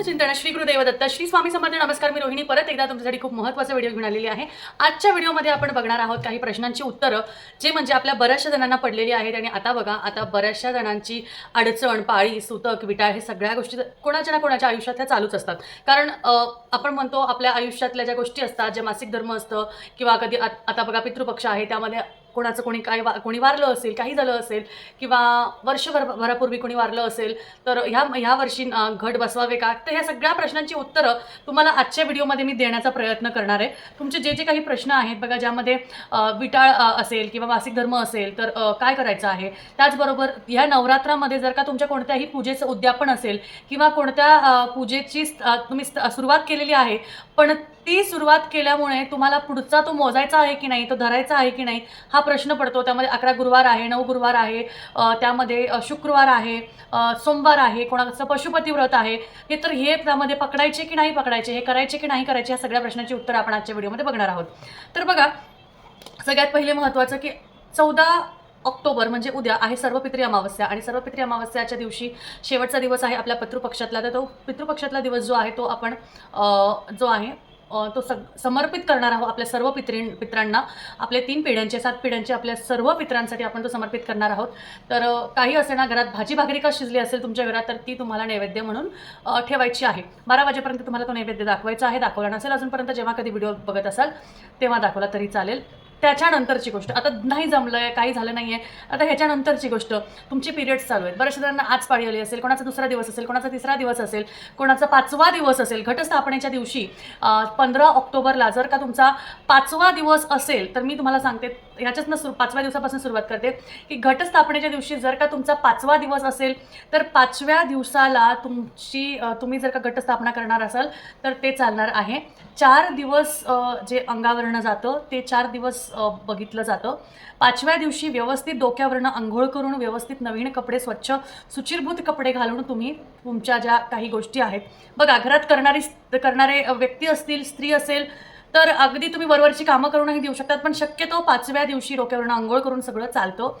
समर्थ चिंतन. श्री गुरुदेव दत्त श्री स्वामी समर्थ नमस्कार. मी रोहिणी. परत एकदा तुमच्यासाठी खूप महत्त्वाचा व्हिडिओ घेऊन आलेली आहे. आजच्या व्हिडिओमध्ये आपण बघणार आहोत काही प्रश्नांची उत्तरं जे म्हणजे आपल्या बऱ्याचशा जणांना पडलेली आहेत. आणि आता बघा आता बऱ्याचशा जणांची अडचण पाळी सुतक विटाळ हे सगळ्या गोष्टी कोणाच्या ना कोणाच्या आयुष्यात ह्या चालूच असतात. कारण आपण म्हणतो आपल्या आयुष्यातल्या ज्या गोष्टी असतात जे मासिक धर्म असतं किंवा कधी आत- आता बघा पितृपक्ष आहे त्यामध्ये कोणाचं कोणी काय वा कोणी वारलं असेल काही झालं असेल किंवा वर्षभर भरापूर्वी कोणी वारलं असेल तर ह्या ह्या वर्षी घट बसवावे का? तर ह्या सगळ्या प्रश्नांची उत्तरं तुम्हाला आजच्या व्हिडिओमध्ये मी देण्याचा प्रयत्न करणार आहे. तुमचे जे जे काही प्रश्न आहेत बघा ज्यामध्ये विटाळ असेल किंवा मासिक धर्म असेल तर काय करायचं आहे? त्याचबरोबर ह्या नवरात्रामध्ये जर का तुमच्या कोणत्याही पूजेचं उद्यापन असेल किंवा कोणत्या पूजेची तुम्ही स्त- सुरुवात केलेली आहे पण ती सुरुवात केल्यामुळे तुम्हाला पुढचा तो मोजायचा आहे की नाही तो धरायचा आहे की नाही हा प्रश्न पडतो. त्यामध्ये अकरा गुरुवार आहे नऊ गुरुवार आहे त्यामध्ये शुक्रवार आहे सोमवार आहे कोणाचं पशुपती व्रत आहे हे तर हे त्यामध्ये पकडायचे की नाही पकडायचे हे करायचे की नाही करायचे या सगळ्या प्रश्नांची उत्तर आपण आजच्या व्हिडिओमध्ये बघणार आहोत. तर बघा सगळ्यात पहिले महत्त्वाचं की चौदा ऑक्टोबर म्हणजे उद्या आहे सर्वपित्री अमावस्या आणि सर्वपित्री अमावस्याच्या दिवशी शेवटचा दिवस आहे आपल्या पितृपक्षातला. तर तो पितृपक्षातला दिवस जो आहे तो आपण जो आहे तो सग समर्पित करणार आहोत आपल्या सर्व पित्रीं पित्रांना. आपल्या तीन पिढ्यांचे सात पिढ्यांचे आपल्या सर्व पित्रांसाठी आपण तो समर्पित करणार आहोत. तर काही असेना घरात भाजी भाकरी का शिजली असेल तुमच्या घरात तर ती तुम्हाला नैवेद्य म्हणून ठेवायची आहे. बारा वाजेपर्यंत तुम्हाला तो नैवेद्य दाखवायचा आहे. दाखवला नसेल अजूनपर्यंत जेव्हा कधी व्हिडिओ बघत असाल तेव्हा दाखवला तरी चालेल. त्याच्यानंतरची गोष्ट. आता नाही जमलं आहे काही झालं नाही आहे आता ह्याच्यानंतरची गोष्ट. तुमची पिरियड्स चालू आहेत. बऱ्याचशा जणांना आज पाळी आली असेल कोणाचा दुसरा दिवस असेल कोणाचा तिसरा दिवस असेल कोणाचा पाचवा दिवस असेल घटस्थापनेच्या दिवशी पंधरा ऑक्टोबरला जर का तुमचा पाचवा दिवस असेल तर मी तुम्हाला सांगते ह्याच्यातनं सुरू पाचव्या दिवसापासून सुरुवात करते की घटस्थापनेच्या दिवशी जर का तुमचा पाचवा दिवस असेल तर पाचव्या दिवसाला तुमची तुम्ही जर का घटस्थापना करणार असाल तर ते चालणार आहे. चार दिवस जे अंगावरनं जातं ते चार दिवस बघितलं जातं. पाचव्या दिवशी व्यवस्थित डोक्यावरनं आंघोळ करून व्यवस्थित नवीन कपडे स्वच्छ सुचिरभूत कपडे घालून तुम्ही तुमच्या ज्या काही गोष्टी आहेत. बघा घरात करणारी करणारे व्यक्ती असतील स्त्री असेल तर अगदी तुम्ही वरवरची कामं करूनही देऊ शकतात पण शक्यतो पाचव्या दिवशी डोक्यावरनं आंघोळ करून सगळं चालतं.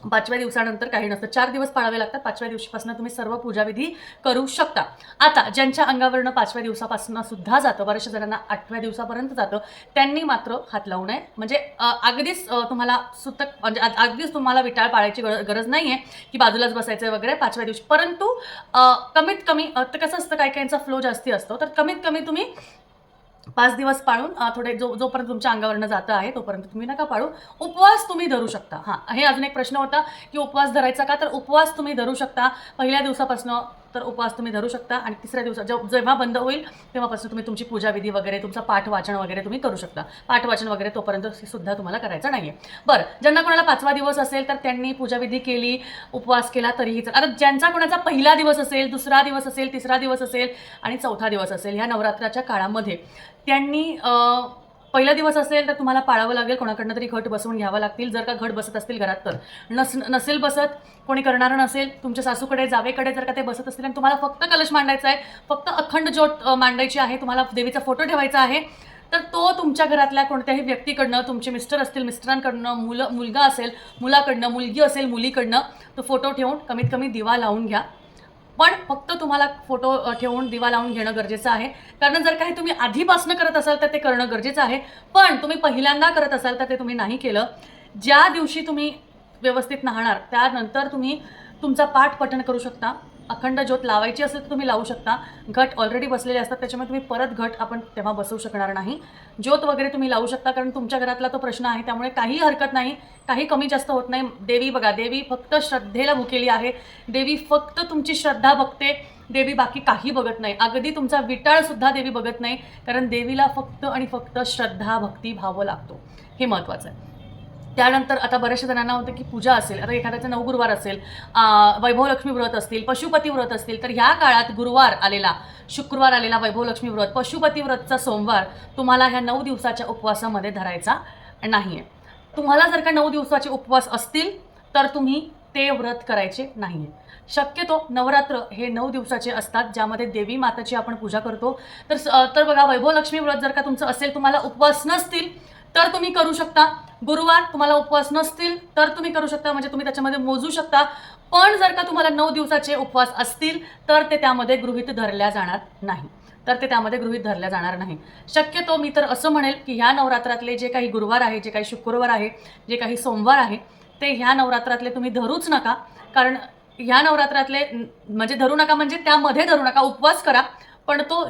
पाचव्या दिवसानंतर काही नसतं. चार दिवस पाळावे लागतात. पाचव्या दिवशीपासून तुम्ही सर्व पूजाविधी करू शकता. आता ज्यांच्या अंगावरनं पाचव्या दिवसापासून सुद्धा जातं बऱ्याचशा जणांना आठव्या दिवसापर्यंत जातं त्यांनी मात्र हात लावू नये. म्हणजे अगदीच तुम्हाला सुतक म्हणजे अगदीच तुम्हाला विटाळ पाळायची गर- गरज नाही आहे की बाजूलाच बसायचं वगैरे पाचव्या दिवशी. परंतु कमीत कमी तर कसं असतं काही काहींचा फ्लो जास्ती असतो तर कमीत कमी तुम्ही पाच दिवस पाळून थोडे जो जोपर्यंत तुमच्या अंगावरनं जातं आहे तोपर्यंत तुम्ही नका पाळू. उपवास तुम्ही धरू शकता. हां हे अजून एक प्रश्न होता की उपवास धरायचा का? तर उपवास तुम्ही धरू शकता. पहिल्या दिवसापासून तर उपवास तुम्ही धरू शकता आणि तिसऱ्या दिवसा जेव- जेव्हा बंद होईल तेव्हापासून तुम्ही तुमची पूजाविधी वगैरे तुमचं पाठ वाचन वगैरे तुम्ही करू शकता पाठ वाचन वगैरे तोपर्यंत सुद्धा तुम्हाला करायचं नाही आहे बरं ज्यांना कोणाला पाचवा दिवस असेल तर त्यांनी पूजाविधी केली उपवास केला तरीही चालेल. आता ज्यांचा कोणाचा पहिला दिवस असेल दुसरा दिवस असेल तिसरा दिवस असेल आणि चौथा दिवस असेल ह्या नवरात्राच्या काळामध्ये त्यांनी पहिला दिवस असेल तर तुम्हाला पाळावं लागेल कोणाकडनं तरी घट बसवून घ्यावं लागतील. जर का घट बसत असतील घरात तर. नस नसेल बसत कोणी करणारं नसेल तुमच्या सासूकडे जावेकडे जर का ते बसत असतील आणि तुम्हाला फक्त कलश मांडायचा आहे फक्त अखंड ज्योत मांडायची आहे तुम्हाला देवीचा फोटो ठेवायचा आहे तर तो तुमच्या घरातल्या कोणत्याही व्यक्तीकडनं तुमचे मिस्टर असतील मिस्टरांकडनं मुलं मुलगा असेल मुलाकडनं मुलगी असेल मुलीकडनं तो फोटो ठेवून कमीत कमी दिवा लावून घ्या. पण फक्त तुम्हाला फोटो ठेवून दिवा लावून घेणं गरजेचं आहे. कारण जर काही तुम्ही आधीपासनं करत असाल तर ते करणं गरजेचं आहे. पण तुम्ही पहिल्यांदा करत असाल तर ते तुम्ही नाही केलं. ज्या दिवशी तुम्ही व्यवस्थित नाहणार त्यानंतर तुम्ही तुमचा पाठ पठण करू शकता. अखंड ज्योत लावायची असेल तर तुम्ही लावू शकता. घट ऑलरेडी बसलेले असतात त्याच्यामुळे तुम्ही परत घट आपण तेव्हा बसवू शकणार नाही. ज्योत वगैरे तुम्ही लावू शकता कारण तुमच्या घरातला तो प्रश्न आहे त्यामुळे काही हरकत नाही काही कमी जास्त होत नाही. देवी बघा देवी फक्त श्रद्धेला भुकेली आहे. देवी फक्त तुमची श्रद्धा बघते देवी बाकी काही बघत नाही. अगदी तुमचा विटाळसुद्धा देवी बघत नाही कारण देवीला फक्त आणि फक्त श्रद्धा भक्ती भावं लागतो. हे महत्त्वाचं आहे. त्यानंतर आता बऱ्याचशा जणांना होतं की पूजा असेल आता एखाद्याचं नवगुरुवार असेल वैभवलक्ष्मी व्रत असतील पशुपती व्रत असतील तर ह्या काळात गुरुवार आलेला शुक्रवार आलेला वैभवलक्ष्मी व्रत पशुपती व्रतचा सोमवार तुम्हाला ह्या नऊ दिवसाच्या उपवासामध्ये धरायचा नाही आहे तुम्हाला जर का नऊ दिवसाचे उपवास असतील तर तुम्ही ते व्रत करायचे नाही आहे शक्यतो नवरात्र हे नऊ दिवसाचे असतात ज्यामध्ये देवी माताची आपण पूजा करतो. तर स- तर बघा वैभवलक्ष्मी व्रत जर का तुमचं असेल तुम्हाला उपवास नसतील तर तुम्ही करू शकता. गुरुवार तुम्हाला उपवास नसतील तर तुम्ही करू शकता म्हणजे तुम्ही त्याच्यामध्ये मोजू शकता. पण जर का तुम्हाला नऊ दिवसाचे उपवास असतील तर ते त्यामध्ये गृहीत धरल्या जाणार नाही. तर ते त्यामध्ये गृहित धरल्या जाणार नाही. शक्यतो मी तर असं म्हणेल की ह्या नवरात्रातले जे काही गुरुवार आहे जे काही शुक्रवार आहे जे काही सोमवार आहे ते ह्या नवरात्रातले तुम्ही धरूच नका. कारण ह्या नवरात्रातले म्हणजे धरू नका म्हणजे त्यामध्ये धरू नका. उपवास करा पण तो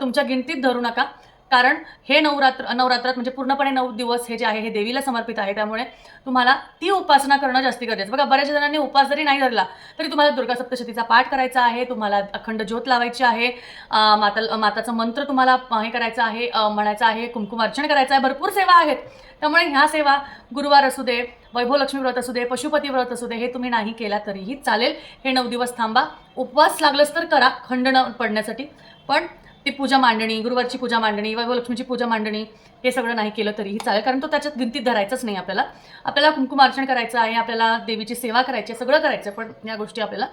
तुमच्या गिणतीत धरू नका. कारण हे नवरात्र नवरात्रात म्हणजे पूर्णपणे नऊ दिवस हे जे आहे हे देवीला समर्पित आहे. त्यामुळे तुम्हाला ती उपासना करणं जास्ती गरजेचं बघा बऱ्याच जणांनी उपास जरी नाही धरला तरी तुम्हाला दुर्गा सप्तशतीचा पाठ करायचा आहे तुम्हाला अखंड ज्योत लावायची आहे माता माताचं मंत्र तुम्हाला हे करायचं आहे म्हणायचं आहे कुंकुमार्चन करायचं आहे भरपूर सेवा आहेत. त्यामुळे ह्या सेवा गुरुवार असू दे वैभवलक्ष्मी व्रत असू दे पशुपती व्रत असू दे हे तुम्ही नाही केला तरीही चालेल. हे नऊ दिवस थांबा. उपवास लागलंच तर करा खंड न पडण्यासाठी. पण ती पूजा मांडणी गुरुवारची पूजा मांडणी वैभवलक्ष्मीची पूजा मांडणी हे सगळं नाही केलं तरीही चालेल. कारण तो त्याच्यात गिनतीत धरायचंच नाही आपल्याला. आपल्याला कुंकुमार्चन करायचं आहे आपल्याला देवीची सेवा करायची आहे सगळं करायचं आहे, पण या गोष्टी आपल्याला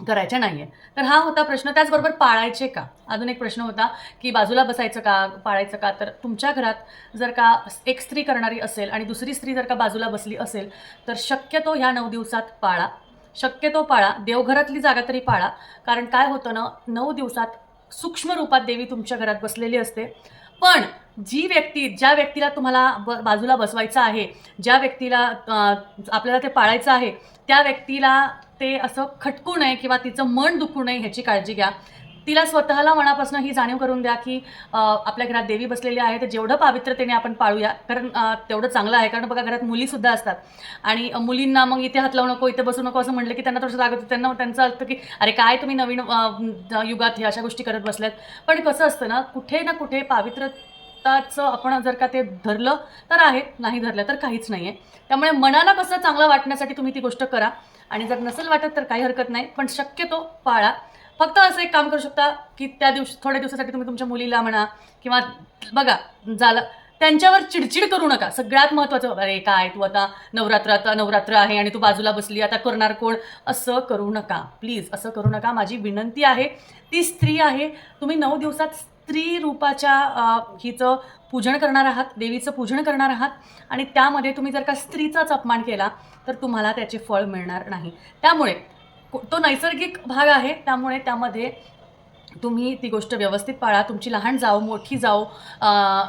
करायच्या नाही आहे तर हा होता प्रश्न. त्याचबरोबर पाळायचे का? अजून एक प्रश्न होता की बाजूला बसायचं का पाळायचं का? तर तुमच्या घरात जर का एक स्त्री करणारी असेल आणि दुसरी स्त्री जर का बाजूला बसली असेल तर शक्यतो ह्या नऊ दिवसात पाळा. शक्यतो पाळा. देवघरातली जागा तरी पाळा. कारण काय होतं ना नऊ दिवसात सूक्ष्म रूपात देवी तुमच्या घरात बसलेली असते. पण जी व्यक्ती ज्या व्यक्तीला तुम्हाला ब बाजूला बसवायचं आहे ज्या व्यक्तीला आपल्याला ते पाळायचं आहे त्या व्यक्तीला ते असं खटकू नये किंवा तिचं मन दुखू नये ह्याची काळजी घ्या. तिला स्वतःला मनापासून ही जाणीव करून द्या की आपल्या घरात देवी बसलेली आहे तर जेवढं पावित्र्यतेने आपण पाळूया कारण तेवढं चांगलं आहे कारण बघा घरात मुलीसुद्धा असतात. आणि मुलींना मग इथे हात लावू नको इथे बसू नको असं म्हटलं की त्यांना थोडंसं लागत त्यांना त्यांचं असतं की अरे काय तुम्ही नवीन युगात हे अशा गोष्टी करत बसल्यात पण कसं असतं ना कुठे ना कुठे पावित्रताचं आपण जर का ते धरलं तर आहे. नाही धरलं तर काहीच नाही आहे त्यामुळे मनाला कसं चांगलं वाटण्यासाठी तुम्ही ती गोष्ट करा. आणि जर नसेल वाटत तर काही हरकत नाही. पण शक्यतो पाळा. फक्त असं एक काम करू शकता की त्या दिवशी थोड्या दिवसासाठी तुम्ही तुमच्या मुलीला म्हणा किंवा बघा झालं. त्यांच्यावर चिडचिड करू नका. सगळ्यात महत्त्वाचं अरे काय तू आता नवरात्र आता नवरात्र आहे आणि तू बाजूला बसली आता करणार कोण? असं करू नका. प्लीज असं करू नका. माझी विनंती आहे ती स्त्री आहे. तुम्ही नऊ दिवसात स्त्री रूपाच्या हिचं पूजन करणार आहात देवीचं पूजन करणार आहात आणि त्यामध्ये तुम्ही जर का स्त्रीचाच अपमान केला तर तुम्हाला त्याचे फळ मिळणार नाही. त्यामुळे तो नैसर्गिक भाग आहे त्यामुळे त्यामध्ये तुम्ही ती गोष्ट व्यवस्थित पाळा. तुमची लहान जाऊ मोठी जाऊ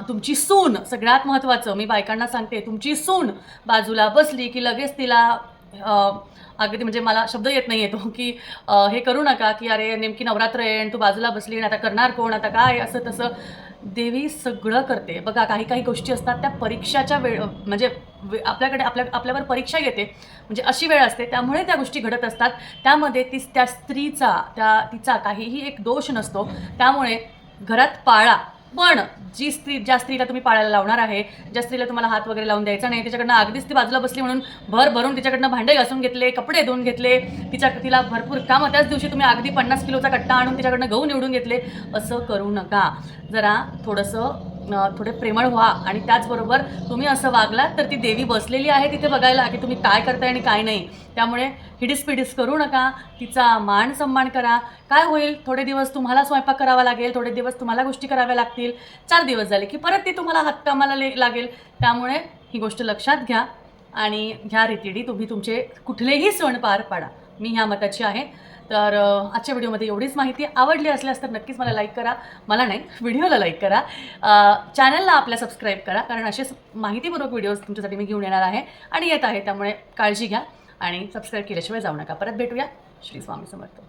तुमची सून सगळ्यात महत्त्वाचं मी बायकांना सांगते तुमची सून बाजूला बसली की लगेच तिला अगदी म्हणजे मला शब्द येत नाही येतो की हे करू नका की अरे नेमकी नवरात्र आहे आणि तू बाजूला बसली आणि आता करणार कोण आता काय असं तसं. देवी सगळं करते. बघा काही काही गोष्टी असतात त्या परीक्षाच्या वेळ म्हणजे आपल्याकडे आपल्या आपल्यावर परीक्षा येते म्हणजे अशी वेळ असते त्यामुळे त्या गोष्टी घडत असतात. त्यामध्ये ती त्या स्त्रीचा त्या तिचा काहीही एक दोष नसतो. त्यामुळे घरात पाळा. पण जी स्त्री ज्या स्त्रीला तुम्ही पाळायला लावणार आहे ज्या स्त्रीला तुम्हाला हात वगैरे लावून द्यायचा नाही तिच्याकडनं अगदीच ती बाजूला बसली म्हणून भर भरून तिच्याकडनं भांडे घासून घेतले कपडे धुवून घेतले तिच्या तिला भरपूर कामं. त्याच दिवशी तुम्ही अगदी पन्नास किलोचा कट्टा आणून तिच्याकडनं गहू निवडून घेतले. असं करू नका. जरा थोडंसं थोडे प्रेमळ व्हा आणि त्याचबरोबर तुम्ही असं वागलात तर ती देवी बसलेली आहे तिथे बघायला की तुम्ही काय करताय आणि काय नाही. त्यामुळे हिडीस पिडीस करू नका तिचा मान सन्मान करा. काय होईल? थोडे दिवस तुम्हाला स्वयंपाक करावा लागेल थोडे दिवस तुम्हाला गोष्टी कराव्या लागतील. चार दिवस झाले की परत ती तुम्हाला हातकामाला ले लागेल. त्यामुळे ही गोष्ट लक्षात घ्या आणि ह्या रितीडी तुम्ही तुमचे कुठलेही सण पार पाडा. मी ह्या मताची आहे. तर आजच्या व्हिडिओमध्ये एवढीच माहिती आवडली असल्यास तर नक्कीच मला लाईक करा. मला नाही व्हिडिओला लाईक करा. चॅनलला आपल्या सबस्क्राईब करा कारण असेच माहितीपूर्वक व्हिडिओज तुमच्यासाठी मी घेऊन येणार आहे आणि येत आहे त्यामुळे काळजी घ्या आणि सबस्क्राईब केल्याशिवाय जाऊ नका. परत भेटूया. श्री स्वामी समर्थ.